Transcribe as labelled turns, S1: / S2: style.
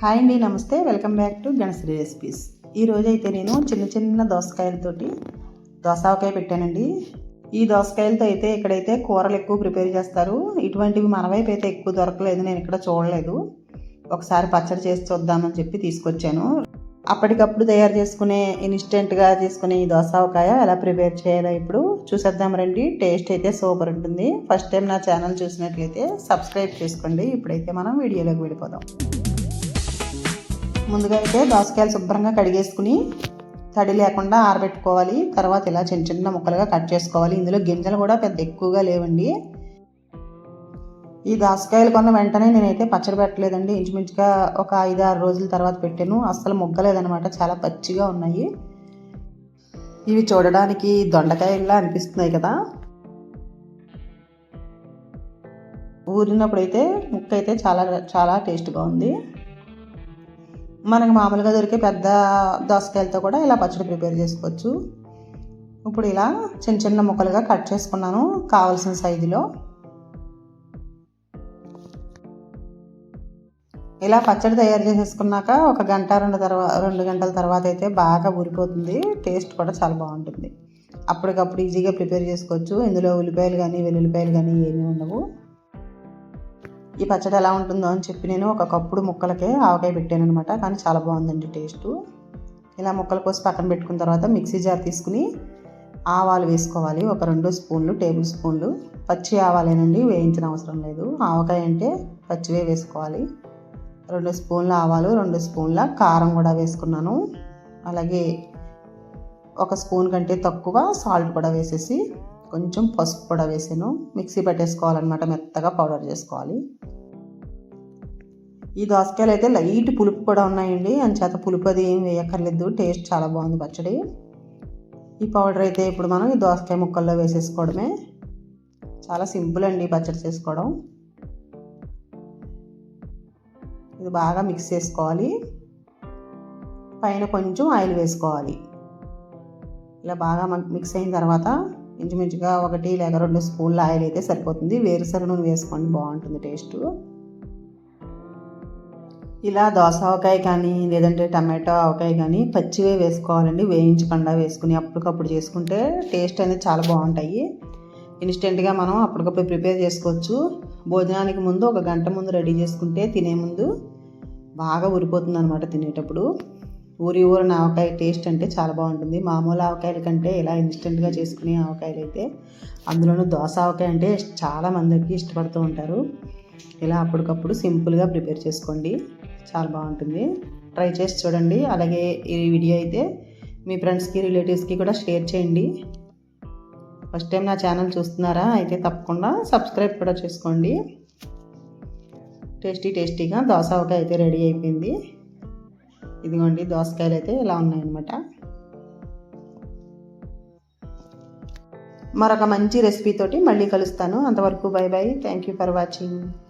S1: Hi అండి నమస్తే. Welcome back to Ganashree recipes. ఈ అయితే నేను చిన్న చిన్న దోసకాయలతోటి దోసావకాయ పెట్టానండి. ఈ దోసకాయలతో అయితే ఇక్కడైతే కూరలు ఎక్కువ ప్రిపేర్ చేస్తారు ఇటువంటివి మన వైపు అయితే ఎక్కువ దొరకలేదు. నేను ఇక్కడ చూడలేదు. ఒకసారి పచ్చడి చేసి చూద్దామని చెప్పి తీసుకొచ్చాను. అప్పటికప్పుడు తయారు చేసుకునే ఇన్స్టెంట్గా చేసుకునే ఈ దోసావకాయ ఎలా ప్రిపేర్ చేయాలో ఇప్పుడు చూసేద్దాం రండి. టేస్ట్ అయితే సూపర్ ఉంటుంది. ఫస్ట్ టైం నా ఛానల్ చూసినట్లయితే సబ్స్క్రైబ్ చేసుకోండి. ఇప్పుడైతే మనం వీడియోలోకి వెళ్ళిపోదాం. ముందుగా అయితే దోసకాయలు శుభ్రంగా కడిగేసుకుని తడి లేకుండా ఆరబెట్టుకోవాలి. తర్వాత ఇలా చిన్న చిన్న ముక్కలుగా కట్ చేసుకోవాలి. ఇందులో గింజలు కూడా పెద్ద ఎక్కువగా లేవండి. ఈ దోసకాయలు కొన్న వెంటనే నేనైతే పచ్చడి పెట్టలేదండి. ఇంచుమించుగా ఒక ఐదు ఆరు రోజుల తర్వాత పెట్టాను. అస్సలు మొగ్గలేదనమాట చాలా పచ్చిగా ఉన్నాయి. ఇవి చూడడానికి దొండకాయల్లా అనిపిస్తున్నాయి కదా. ఊరినప్పుడైతే ముక్క అయితే చాలా చాలా టేస్ట్గా ఉంది. మనకు మామూలుగా దొరికే పెద్ద దోసకాయలతో కూడా ఇలా పచ్చడి ప్రిపేర్ చేసుకోవచ్చు. ఇప్పుడు ఇలా చిన్న చిన్న ముక్కలుగా కట్ చేసుకున్నాను కావలసిన సైజులో. ఇలా పచ్చడి తయారు చేసేసుకున్నాక ఒక గంట రెండు తర్వాత రెండు గంటల తర్వాత అయితే బాగా ఊరిపోతుంది. టేస్ట్ కూడా చాలా బాగుంటుంది. అప్పటికప్పుడు ఈజీగా ప్రిపేర్ చేసుకోవచ్చు. ఇందులో ఉల్లిపాయలు కానీ వెల్లుల్లిపాయలు కానీ ఏమీ ఉండవు. ఈ పచ్చడి ఎలా ఉంటుందో అని చెప్పి నేను ఒక కప్పుడు ముక్కలకే ఆవకాయ పెట్టాను అనమాట కానీ చాలా బాగుందండి టేస్ట్. ఇలా ముక్కలు కోసి పక్కన పెట్టుకున్న తర్వాత మిక్సీ జార్ తీసుకుని ఆవాలు వేసుకోవాలి. ఒక రెండు స్పూన్లు టేబుల్ స్పూన్లు. పచ్చి ఆవాలేనండి వేయించిన అవసరం లేదు. ఆవకాయ అంటే పచ్చివే వేసుకోవాలి. రెండు స్పూన్ల ఆవాలు రెండు స్పూన్ల కారం కూడా వేసుకున్నాను. అలాగే ఒక స్పూన్ కంటే తక్కువ సాల్ట్ కూడా వేసేసి కొంచెం పసుపు కూడా వేసాను. మిక్సీ పెట్టేసుకోవాలన్నమాట మెత్తగా పౌడర్ చేసుకోవాలి. ఈ దోసకాయలు అయితే లైట్ పులుపు కూడా ఉన్నాయండి. అంచేత పులుపు అది ఏం వేయక్కర్లేదు. టేస్ట్ చాలా బాగుంది పచ్చడి. ఈ పౌడర్ అయితే ఇప్పుడు మనం ఈ దోసకాయ ముక్కల్లో వేసేసుకోవడమే. చాలా సింపుల్ అండి పచ్చడి చేసుకోవడం. ఇది బాగా మిక్స్ చేసుకోవాలి. పైన కొంచెం ఆయిల్ వేసుకోవాలి. ఇలా బాగా మిక్స్ అయిన తర్వాత ఇంచుమించుగా ఒకటి లేక రెండు స్పూన్ల ఆయిల్ అయితే సరిపోతుంది. వేరుశనగ నూనె వేసుకోండి బాగుంటుంది టేస్ట్. ఇలా దోస ఆవకాయ కానీ లేదంటే టమాటో ఆవకాయ కానీ పచ్చివే వేసుకోవాలండి. వేయించకుండా వేసుకుని అప్పటికప్పుడు చేసుకుంటే టేస్ట్ అనేది చాలా బాగుంటాయి. ఇన్స్టెంట్గా మనం అప్పటికప్పుడు ప్రిపేర్ చేసుకోవచ్చు. భోజనానికి ముందు ఒక గంట ముందు రెడీ చేసుకుంటే తినే ముందు బాగా ఊరిపోతుంది అనమాట తినేటప్పుడు. ఊరి ఊరిన ఆవకాయ టేస్ట్ అంటే చాలా బాగుంటుంది. మామూలు ఆవకాయల కంటే ఇలా ఇన్స్టెంట్గా చేసుకునే ఆవకాయలు అయితే అందులోనూ దోశ ఆవకాయ అంటే చాలా మందికి ఇష్టపడుతూ ఉంటారు. ఇలా అప్పటికప్పుడు సింపుల్గా ప్రిపేర్ చేసుకోండి. చాలా బాగుంటుంది. ట్రై చేసి చూడండి. అలాగే ఈ వీడియో అయితే మీ ఫ్రెండ్స్కి రిలేటివ్స్కి కూడా షేర్ చేయండి. ఫస్ట్ టైం నా ఛానల్ చూస్తున్నారా? అయితే తప్పకుండా సబ్స్క్రైబ్ కూడా చేసుకోండి. టేస్టీ టేస్టీగా దోశ అయితే రెడీ అయిపోయింది. ఇదిగోండి దోసకాయలు అయితే ఇలా ఉన్నాయన్నమాట. మరొక మంచి రెసిపీతోటి మళ్ళీ కలుస్తాను. అంతవరకు bye bye. Thank you for watching